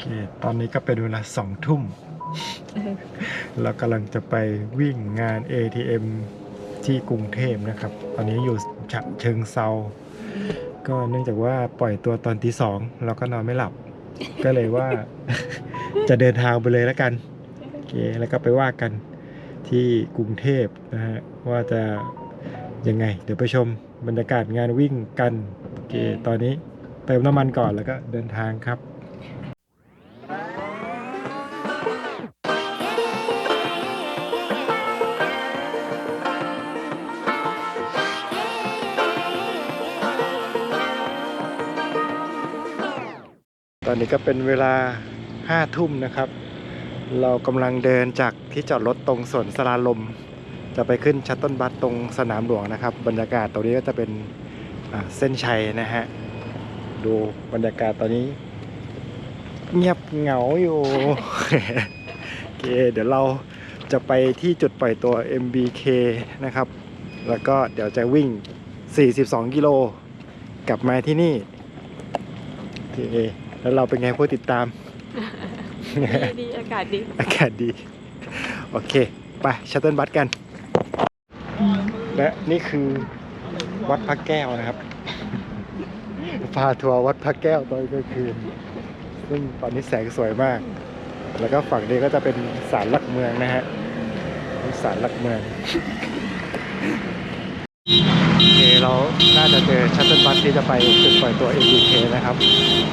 เค ตอนนี้ก็เป็นเวลาสองทุ่ม เรากำลังจะไปวิ่งงาน ATM ที่กรุงเทพนะครับ ตอนนี้อยู่ฉะเชิงเซา ก็เนื่องจากว่าปล่อยตัวตอนตีสองเราก็นอนไม่หลับ ก็เลยว่าจะเดินทางไปเลยแล้วกันโอเคแล้วก็ไปว่ากันที่กรุงเทพนะฮะว่าจะยังไง เดี๋ยวไปชมบรรยากาศงานวิ่งกันโอเคตอนนี้เติมน้ำมันก่อนแล้วก็เดินทางครับ อนนี้ก็เป็นเวลาห้าทุ่มนะครับ เรากำลังเดินจากที่จอดรถตรงสวนสลาลม จะไปขึ้นชัตเติลบัสตรงสนามหลวงนะครับ บรรยากาศตรงนี้ก็จะเป็นเส้นชัยนะฮะ ดูบรรยากาศตอนนี้ เงียบเหงาอยู่โอเคเดี๋ยวเราจะไปที่จุดปล่อยตัว MBK นะครับ แล้วก็เดี๋ยวจะวิ่ง 42 กิโล กลับมาที่นี่โอเค แล้วเราเป็นไงผู้ติดตามดีดีอากาศดี อากาศดี โอเค ไปชัตเติลบัสกัน และนี่คือวัดพระแก้วนะครับ พาทัวร์วัดพระแก้วตอนกลางคืน ซึ่งตอนนี้แสงสวยมาก แล้วก็ฝั่งนี้ก็จะเป็นศาลหลักเมืองนะฮะนี่ศาลหลักเมืองโอเคเรา น่าจะเจอชัตเติลบัสที่จะไปจุดปล่อยตัว MBK นะครับ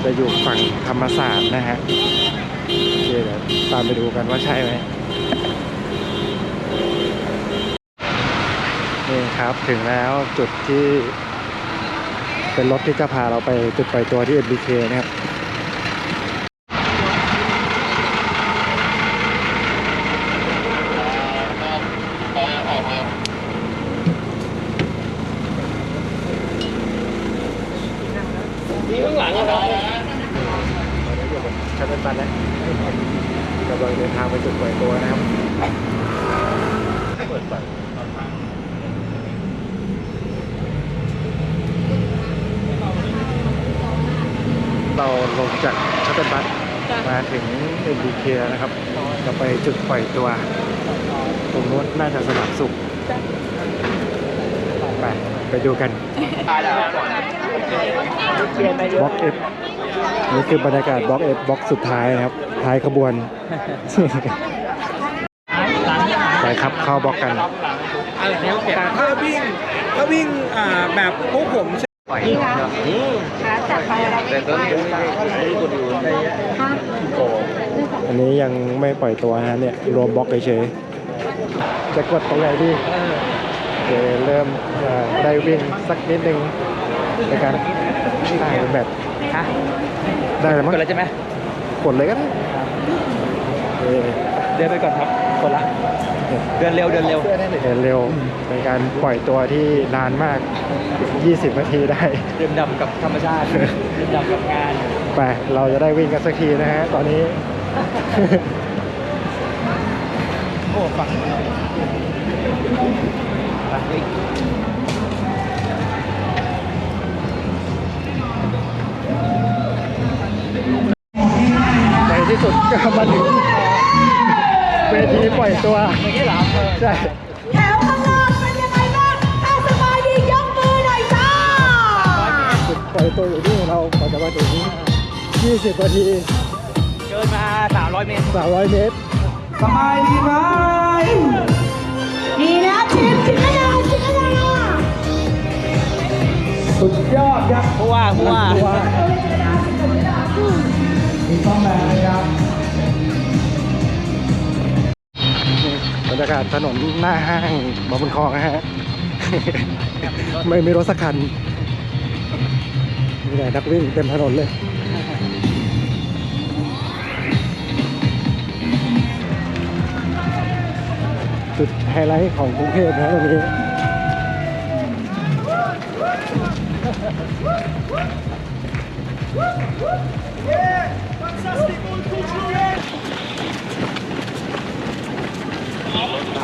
จะอยู่ฝั่งธรรมศาสตร์นะฮะโอเคเดี๋ยวตามไปดูกันว่าใช่ไหมนี่ครับถึงแล้วจุดที่เป็นรถที่จะพาเราไปจุดปล่อยตัวที่ MBK นะครับ ข้างหลังอะไรตอนนี้นตเติลบัสแล้วกำลังเดินทางไปจุดปล่อยตัวนะครับเปิดไฟเราลงจากชัตเติลบัสมาถึง MBK แล้วนะครับ จะไปจุดปล่อยตัว ตรงนู้นน่าจะสนามสุข ไป ไปดูกัน ตายแล้วเปลี่ยนไปเยบล็อะอกเอฟนี่คือบรรยากาศบล็อกเอฟบล็อกสุดท้ายนะครับ ท้ายขบวน ไปครับเข้าบล็อกกันอะไรเนี่ยแต่ถ้าวิ่งถ้าวิ่งอ่าแบบพวกผมใช่นี่ค่ะขาจับไปอะไรแต่ตอนนี้คนดูในโกอันนี้ยังไม่ปล่อยตัวนะเนี่ยรวมบล็อกเฉยๆจะกดตรงไหนดีโอเคเริ่มจะได้วิ่งสักนิดนึง ในการถ่ายเป็นแบบฮะได้แล้วมั้งกดแล้วใช่ไหมกดเลยก็ได้โอเคเดินไปก่อนครับกดละเดินเร็วเดินเร็วเดินเร็วในการปล่อยตัวที่นานมาก 20 นาทีได้เดินดำกับธรรมชาติเดินดำกับงานไปเราจะได้วิ่งกันสักทีนะฮะตอนนี้โอ้ฟังไป สุดก็มาถึงเวทีปล่อยตัวอย่างนี้เหรอใช่แถวข้างล่างเป็นยังไงบ้างถ้าสบายดียกมือหน่อยจ้าจุดปล่อยตัวอยู่ที่เรากว่าจะมาถึง20นาทีเดินมา 300 เมตร 300 เมตรสบายดีไหมดีนะทีมจิตวิทยาจิตวิทยาสุดยอดครับผู้ว่าผู้ว่าว่ามีต้องแบบนะครับ บรรยากาศถนนหน้าห้างบางบุญคลองนะฮะ ไม่มีรถสักคันมีแต่นักวิ่งเต็มถนนเลยจุดไฮไลท์ของกรุงเทพนะตรงนี้ถ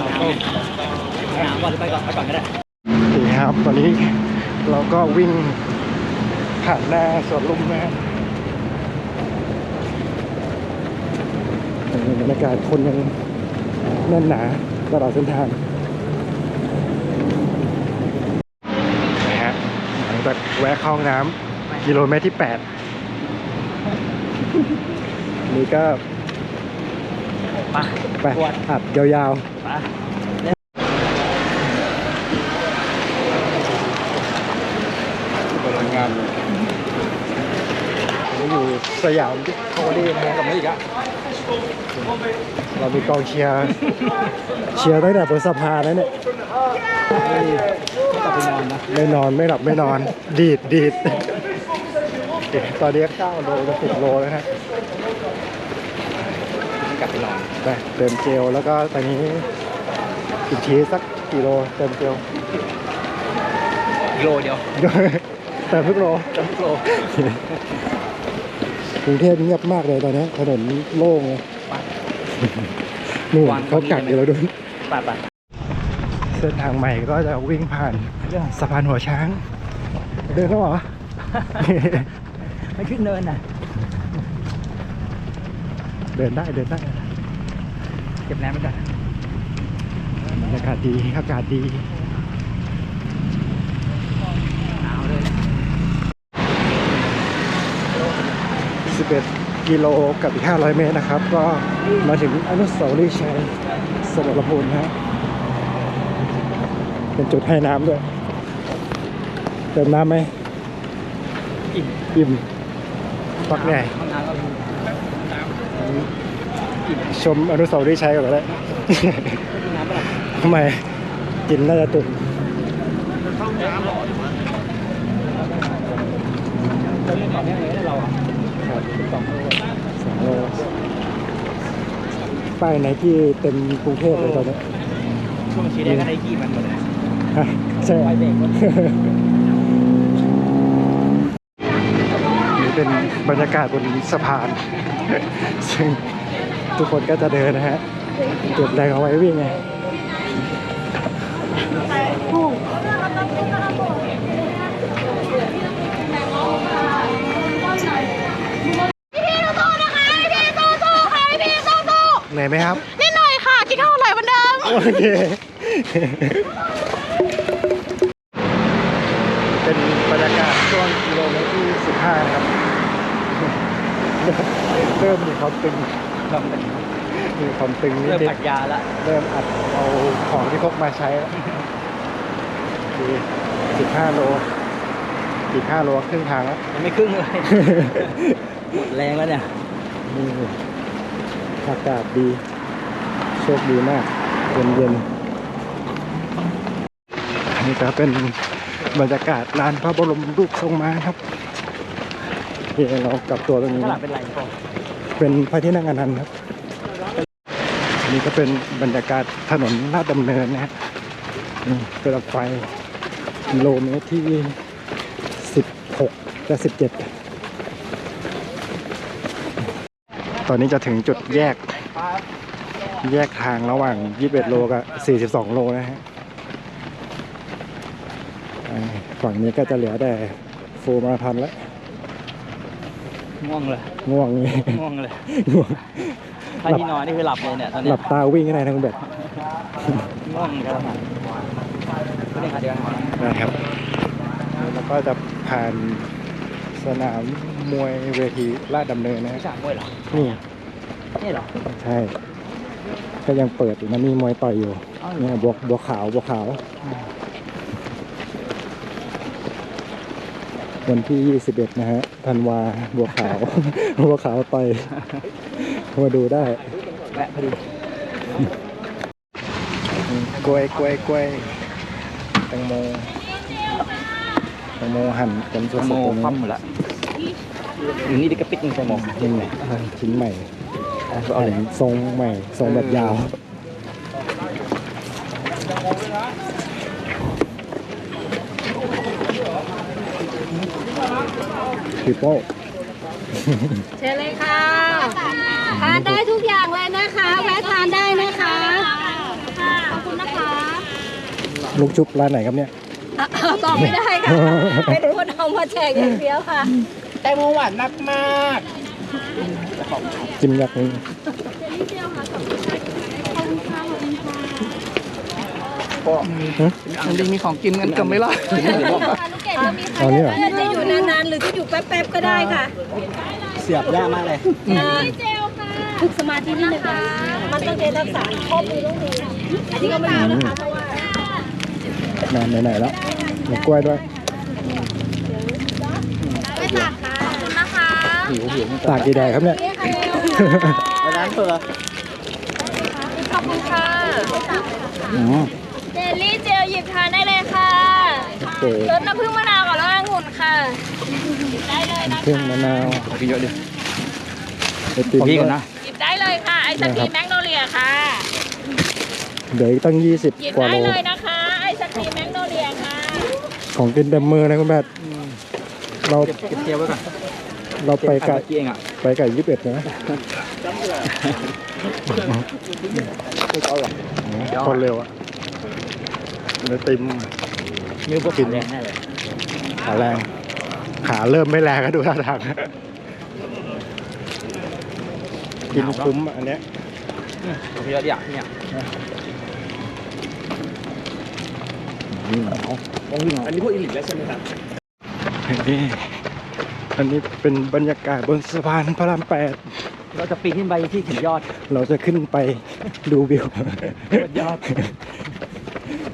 ามก่อนไปก่อนไปก่อนก็ได้นี่ครับตอนนี้เราก็วิ่งผ่านหน้าสวนลุมนะฮะรรยากาศคนยังแน่นหนาตลอดเส้นทางนะฮะหลังจากแวะเข้าห้องน้ำกิโลเมตรที่ 8 นี่ก็ มาไปปวดอัดยาวมาๆพลังงานเราอยู่สยามโคดีนะฮะกลับมาอีกอะเรามีกองเชียร์เชียร์ตั้งแต่บนสะพานแล้วเนี่ยกลับไปนอนนะไม่นอนไม่หลับไม่นอน ดีดดีดตอนนี้เก้าโลจะสิบโลแล้วนะก ลับไปนอนไปเติมเจลแล้วก็ตอนนี้อีกทีสักกี่โลเติมเจลกิโลเดียวเติมทุกโลจำกิโลกรุงเทพเงียบมากเลยตอนนี้ถนนโล่งเลยนู่นเขากักอยู่แล้วด้วยไปไปเส้นทางใหม่ก็จะวิ่งผ่านสะพานหัวช้าง เดินแล้วเหรอ ไม่ขึ้นเนินนะ เดินได้เดินได้ เก็บน้ำไปก่อนบรรยากาศดีอากาศดีหนาวเลย11กิโลกับอีก 500 เมตรนะครับ ก็มาถึงอนุสาวรีย์ชัยสมรภูมินะฮะเป็นจุดให้น้ำด้วย เติมน้ำไหมอิ่มอิ่มปักใหญ่ห้องน้ำก็มี ชมอนุสาวรีย์ชัยก่อนก็ได้น้ำปะล่ะทำไมกินน่าจะตุนจะมีต่อเนื่องเลยนะเราอะครับสองโลสองโลป้ายไหนที่เต็มกรุงเทพเลยตอนนี้ช่วงชี้แดงก็ได้กี่มันหมดเลยฮะใช่ไฟเบรก เป็นบรรยากาศบนสะพาน ซึ่งทุกคนก็จะเดินนะฮะเก็บแรงเอาไว้วิ่งไงพี่สู้ๆนะคะพี่สู้ๆค่ะพี่สู้เหนื่อยไหมครับๆนิดหน่อยค่ะกินข้าวอร่อยเหมือนเดิม โอเค เป็นบรรยากาศช่วงกิโลเมตรที่ 15 นะครับ เริ่มมีความตึงลองไปมีความตึงนิเริ่มดปักยาละๆเริ่มอัดเอาของที่พกมาใช้แล้วคือ15โลอีก5โลครึ่งทางแล้ว ยังไม่ครึ่งเลยหมดแรงแล้วเนี่ย นี่อากาศดี โชคดีมาก เย็นเย็นๆนี่ก็เป็นบรรยากาศลานพระบรมรูปทรงม้าครับนี่เรากลับตัวตรงนี้ข้างหลังเป็นไรก่อน เป็นพระที่นั่งอนันต์ครับ นี่ก็เป็นบรรยากาศถนนลาดดำเนินนะฮะนี่เป็นรถไฟกิโลเมตรที่ 16จะ17 ตอนนี้จะถึงจุดแยก แยกทางระหว่าง 21 โลกับ 42 โลนะฮะฝั่งนี้ก็จะเหลือแต่ฟูมาราธอนแล้ว ง่วงเลยง่วงนี่ง่วงเลยง่วงถ้าที่นอนนี่คือหลับเลยเนี่ยตอนหเนี้ลับตาวิ่งก็ได้ทั้งแบบง่วงกันแล้วไม่ได้ค่ะเดี๋ยวนะครับ แล้วก็จะผ่านสนามมวยเวทีลาดดำเนินนะไม่ฮะฉากมวยเหรอนี่นี่เหรอใช่ก็ยังเปิดอยู่นะมีมวยต่อยอยู่อ้าวเหรอเนี่ยบวกบวกขาวบวกขาว วันที่ 21 นะฮะธันวาบวกขาวบวกขาวต่อยมาดูได้แวะพอดีกล้วยกล้วยกล้วยแตงโมแตงโมหั่นเป็นส่วนโมๆตรงคว่ำนี้หมดละอยู่นี่ดิกระปิกหนึงใส่หมวกชิ้นใหม่ชิ้นใหม่เอาเลยทรงใหม่ทรงแบบยาว พี่โป้เชิญเลยค่ะทานได้ทุกอย่างเลยนะคะแวะทานได้นะคะขอบคุณนะคะลูกชุบร้านไหนครับเนี่ยตอบไม่ได้ค่ะเป็นคนเอามาแจกอย่างเดียวค่ะ แตงโมหวานมากมากจิ้มยักษ์นี่ก็อันนี้มีของกินกันกันไม่ล่ะ ลูกเกดจะมีอ๋อนี่เหรอจะอยู่นานๆ หรือจะอยู่แป๊บๆ ก็ได้ค่ะเสียบยากมากเลยเจลค่ะฝึกสมาธินิดนึงค่ะมันต้องเรียนรักษาข้อมือต้องดีอันนี้ก็ไม่รู้นะคะเพราะว่านานไหนๆแล้วมีกล้วยด้วยไม่ตัดค่ะขอบคุณนะคะหิวหิวตากกี่แดดครับเนี่ยร้านเปิดขอบคุณค่ะอืมเจลลี่เจลหยิบทานได้เลยค่ะ โอเครสน้ำผึ้งมะนาวกับรสองุ่นค่ะ ได้เลยนะเครื่องมะนาวขอพี่เยอะดิไอติมขอพี่ก่อนนะหยิบได้เลยค่ะ ไอศครีมแมกโนเลียค่ะเดี๋ยวอีกตั้ง หยิบ20 กว่าได้โลเลยนะคะ ไอศครีมแมกโนเลียค่ะ ของกินเต็มมือนะคุณแบทเราเก็บเก็บเทียวไว้ก่อนเราไปไก่เมื่อกี้เองอะไปไก่ยี่สิบเอ็ดนะคนเร็วอะไอติม นิ้วพวกกินแรงแน่เลยขาแรง ขาเริ่มไม่แรงก็ดูท่าทางกินคุ้มอะอันเนี้ยขอพี่เยอะดิอะเนี่ยอันนี้พวกอิลิทแล้วใช่ไหมครับนี่อันนี้เป็นบรรยากาศบนสะพานพระรามแปดเราจะปีนขึ้นไปที่ถึงยอด เราจะขึ้นไปดูวิวยอด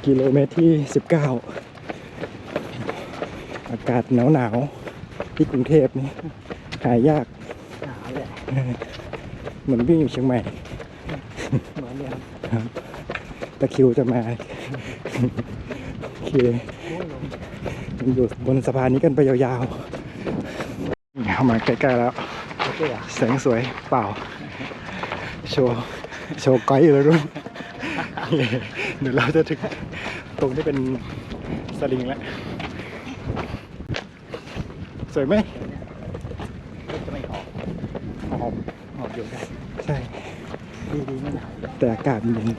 กิโลเมตรที่19 อากาศหนาวหนาวๆที่กรุงเทพนี่หายากหนาวเลยเหมือนวิ่งอยู่เชียงใหม่เหมือนเนี่ยครับตะคริวจะมาโอเคยังอยู่บนสะพานนี้กันไปยาวๆเข้ามาใกล้ๆแล้วโอเคอะแสงสวยเปล่า โชว์โชว์ก้อยอยู่แล้วด้วยเดี๋ยวเราจะถึงตรงที่เป็นสลิงแล้ว สวยไหมจะไม่หอมหอมหอมอยู่ได้ใช่ ดีดีไม่หนาวแต่อากาศมันเย็น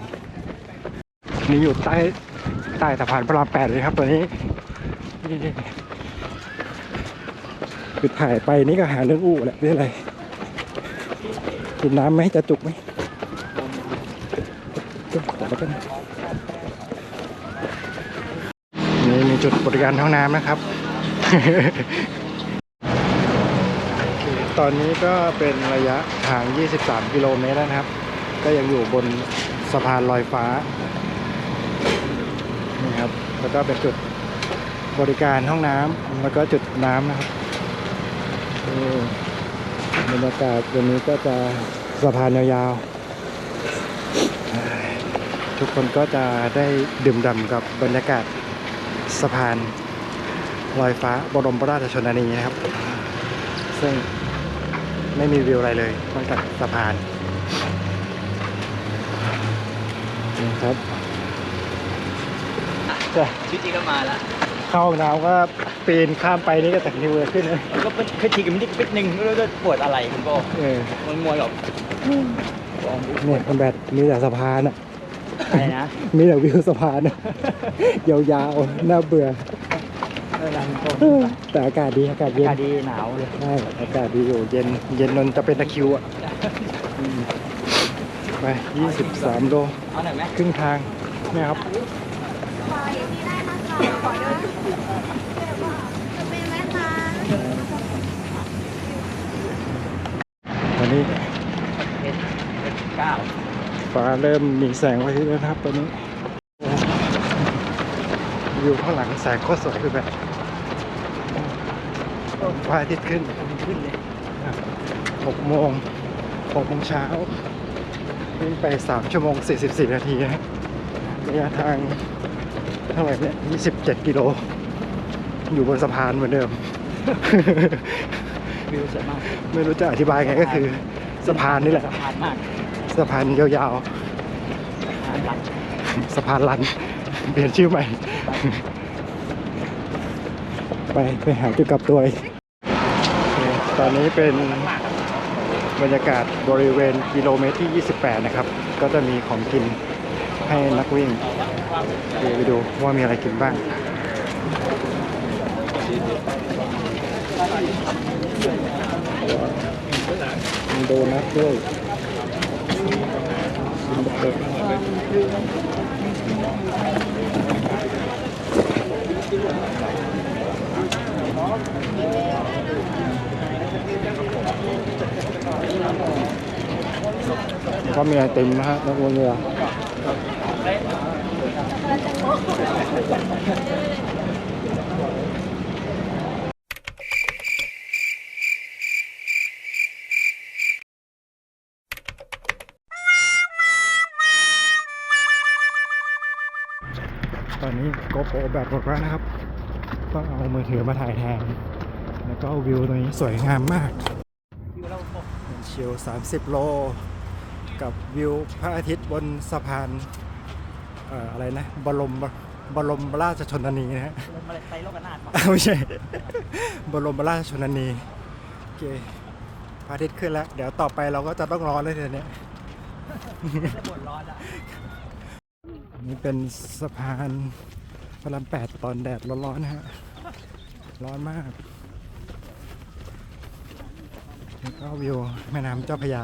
นี่อยู่ใต้ใต้สะพานพระรามแปดเลยครับตอนนี้นี่คือถ่ายไปนี่ก็หาเรื่องอู้แหละเรื่องอะไรกินน้ำไหมจะจุกไหมขอกันนี่มีจุดบริการห้องน้ำนะครับ ตอนนี้ก็เป็นระยะทาง 23 กิโลเมตรแล้วนะครับ ก็ยังอยู่บนสะพานลอยฟ้า นี่ครับ แล้วก็เป็นจุดบริการห้องน้ำแล้วก็จุดน้ำนะครับบรรยากาศวันนี้ก็จะสะพานยาวๆ ทุกคนก็จะได้ดื่มด่ำกับบรรยากาศสะพานลอยฟ้าบรมราชชนนีนะครับ ซึ่ง ไม่มีวิวอะไรเลยนอกจากสะพานนี่ครับจะชีวิตจริงก็มาแล้วเข้าห้องน้ำก็ปีนข้ามไปนี่ก็แต่นิ้วเลยขึ้นเลยก็เป็นเคยทีกันนิดนิดนึงไม่รู้จะปวดอะไรคุณโบเออมันมวยแบบเนี่ยคนแบบมีแต่สะพานอะอะไรนะมีแต่วิวสะพานอะยาวๆน่าเบื่อ เวลาคุณโบแต่อากาศดีอากาศเย็อานกาศดีหนาวเลยใช่อากาศดีอยู่เย็นเย็นนนจะเป็นตะคริวอะอืมไป23โลเอาหน่อยไหมครึ่งทางเนี่ยครับตอนนี้เพชรเพชรเก้าฟ้าเริ่มมีแสงไว้แล้วนะครับตอนนี้วิวข้างหลังแสงโคตรสวยคือแบบพ ระอาทิตย์ขึ้นขึ้นเลยหกโมงหกโมงเช้าวิ่งไปสามชั่วโมงสี่สิบสี่นาทีนะระยะทางเท่าไหร่เนี่ยยี่สิบเจ็ดกิโล อยู่บนสะพานเหมือนเดิมวิวสวยมากไม่รู้จะอธิบายไงก็คือ สะพานนี่แหละ สะพานมาก สะพานยาวสะพานหลักๆสะพานลัน เปลี่ยนชื่อใหม่ ไปไปหาจุดกลับตัวอีกโอเค ตอนนี้เป็นบรรยากาศบริเวณกิโลเมตรที่ 28 นะครับ ก็จะมีของกินให้นักวิ่งเดี๋ยวไปดูว่ามีอะไรกินบ้าง มีโดนัทด้วย ก็มีไอติมนะฮะนักเรือตอนนี้โกโปรแบตหมดแล้วนะครับ ต้องเอามือถือมาถ่ายแทน แล้วก็วิวตรงนี้สวยงามมาก ชิล30 โล กับวิวพระอาทิตย์บนสะพานเอ่ออะไรนะ บรมบรมราชชนนีนะฮะลงมาเลยไปโลกนาดไม่ใช่ บรมราชชนนี โอเคพระอาทิตย์ขึ้นแล้ว เดี๋ยวต่อไปเราก็จะต้องร้อนเลยทีเนี้ยจะบ่นร้อนอะนี่เป็นสะพานพระรามแปดตอนแดดร้อนๆนะฮะ ร้อนมาก แล้วก็วิวแม่น้ำเจ้าพระยา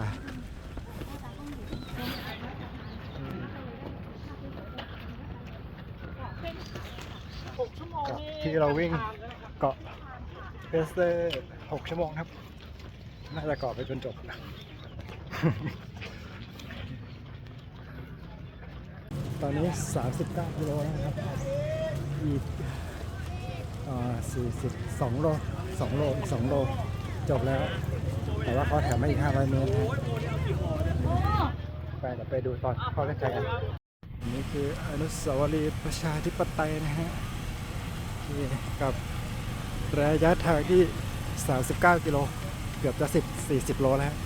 กับที่เราวิ่งเกาะเพสเตอร์6ชั่วโมงครับ น่าจะเกาะไปจนจบนะ ตอนนี้ 39กิโลนะครับ อีกอ่า42โล2โลอีก2โล จบแล้ว แต่ว่าเขาแถมมาอีก500เมตรนะไปเดี๋ยวไปดูตอนเข้าเส้นชัยกันอันนี้คืออนุสาวรีย์ประชาธิปไตยนะฮะนี่กับระยะทางที่ 39 กิโล เกือบจะ 10 40 โลแล้วฮะ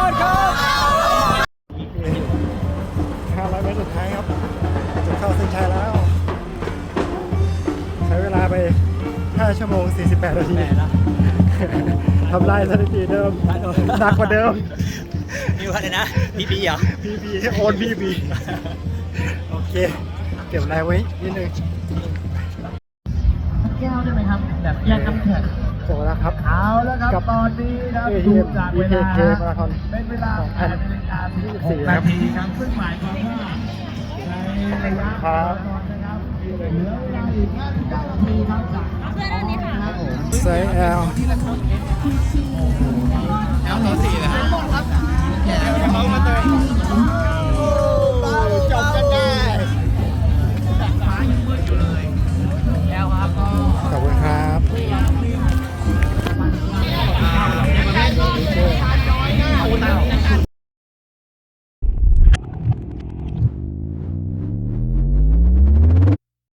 500เม ชั่วโมง 48 นาทีทำลายสถิติเดิมหนักกว่าเดิมมีว่าอะไรนะพีบีเหรอพีบีโอนพีบีโอเค เก็บแรงไว้นิดนึงแก้วได้ไหมครับ แบบแยกน้ำแข็งจบแล้วครับเอาแล้วครับกับตอนนี้นะครับ ATM ดูจากเวลา BKK มาราธอนเป็นเวลา2024 8นาฬิกา46นาทีครับซึ่งหมายความว่าในระยะครับมาราธอนนะครับเหลือเวลาอีก59นาทีครับจาก ไซส์ L แอลตัวสี่นะครับเอลน้องมาเตะ